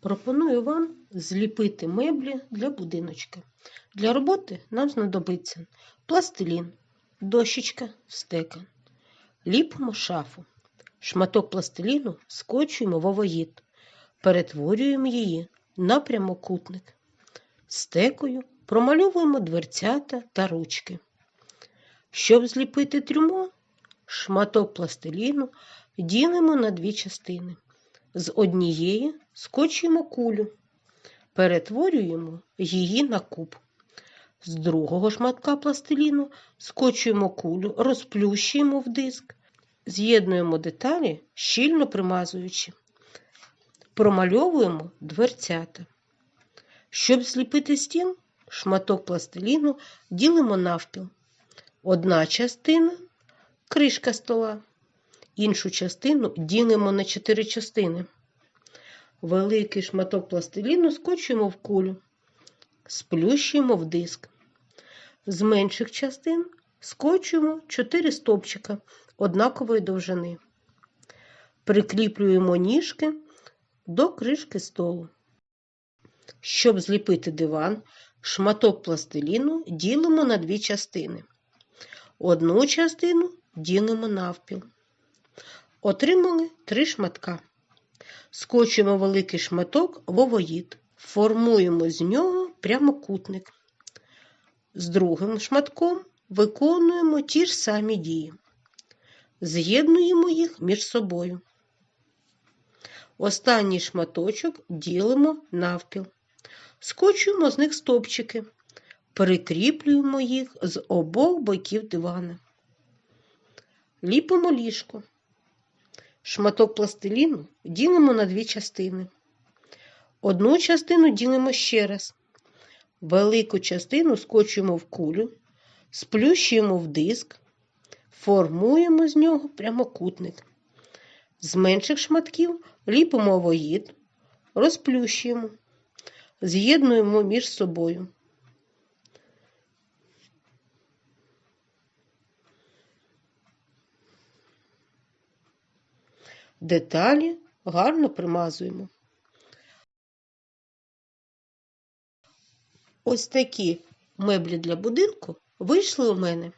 Пропоную вам зліпити меблі для будиночка. Для роботи нам знадобиться пластилін, дощечка, стекан. Ліпимо шафу. Шматок пластиліну скочуємо в овоїд. Перетворюємо її на прямокутник. Стекою промальовуємо дверцята та ручки. Щоб зліпити трюмо, шматок пластиліну ділимо на дві частини. З однієї скочуємо кулю, перетворюємо її на куб. З другого шматка пластиліну скочуємо кулю, розплющуємо в диск, з'єднуємо деталі, щільно примазуючи. Промальовуємо дверцята. Щоб зліпити стіл, шматок пластиліну ділимо навпіл. Одна частина кришка стола. Іншу частину ділимо на чотири частини. Великий шматок пластиліну скочуємо в кулю, сплющуємо в диск. З менших частин скочуємо 4 стовпчика однакової довжини. Прикріплюємо ніжки до кришки столу. Щоб зліпити диван, шматок пластиліну ділимо на дві частини. Одну частину ділимо навпіл. Отримали три шматка. Скочуємо великий шматок в овоїд. Формуємо з нього прямокутник. З другим шматком виконуємо ті ж самі дії. З'єднуємо їх між собою. Останній шматочок ділимо навпіл. Скочуємо з них стовпчики. Прикріплюємо їх з обох боків дивана. Ліпимо ліжко. Шматок пластиліну ділимо на дві частини. Одну частину ділимо ще раз. Велику частину скочуємо в кулю, сплющуємо в диск, формуємо з нього прямокутник. З менших шматків ліпимо овоїд, розплющуємо, з'єднуємо між собою. Деталі гарно примазуємо. Ось такі меблі для будинку вийшли у мене.